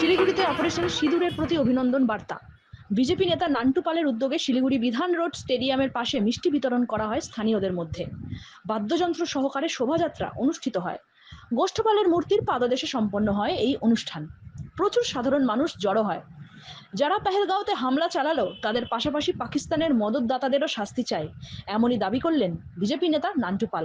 পাঠিয়েছেন সিঁদুরের প্রতি অভিনন্দন বার্তা। বিজেপি নেতা নান্টু পালের উদ্যোগে শিলিগুড়ি বিধান রোড স্টেডিয়ামের পাশে মিষ্টি বিতরণ করা হয় স্থানীয়দের মধ্যে। বাদ্যযন্ত্র সহকারে শোভাযাত্রা অনুষ্ঠিত হয়। গোষ্ঠপালের মূর্তির পাদদেশে সম্পন্ন হয় এই অনুষ্ঠান। প্রচুর সাধারণ মানুষ জড়ো হয়। যারা পেহেলগাঁওতে হামলা চালালো, তাদের পাশাপাশি পাকিস্তানের মদতদাতাদেরও শাস্তি চাই, এমনই দাবি করলেন বিজেপি নেতা নান্টু পাল।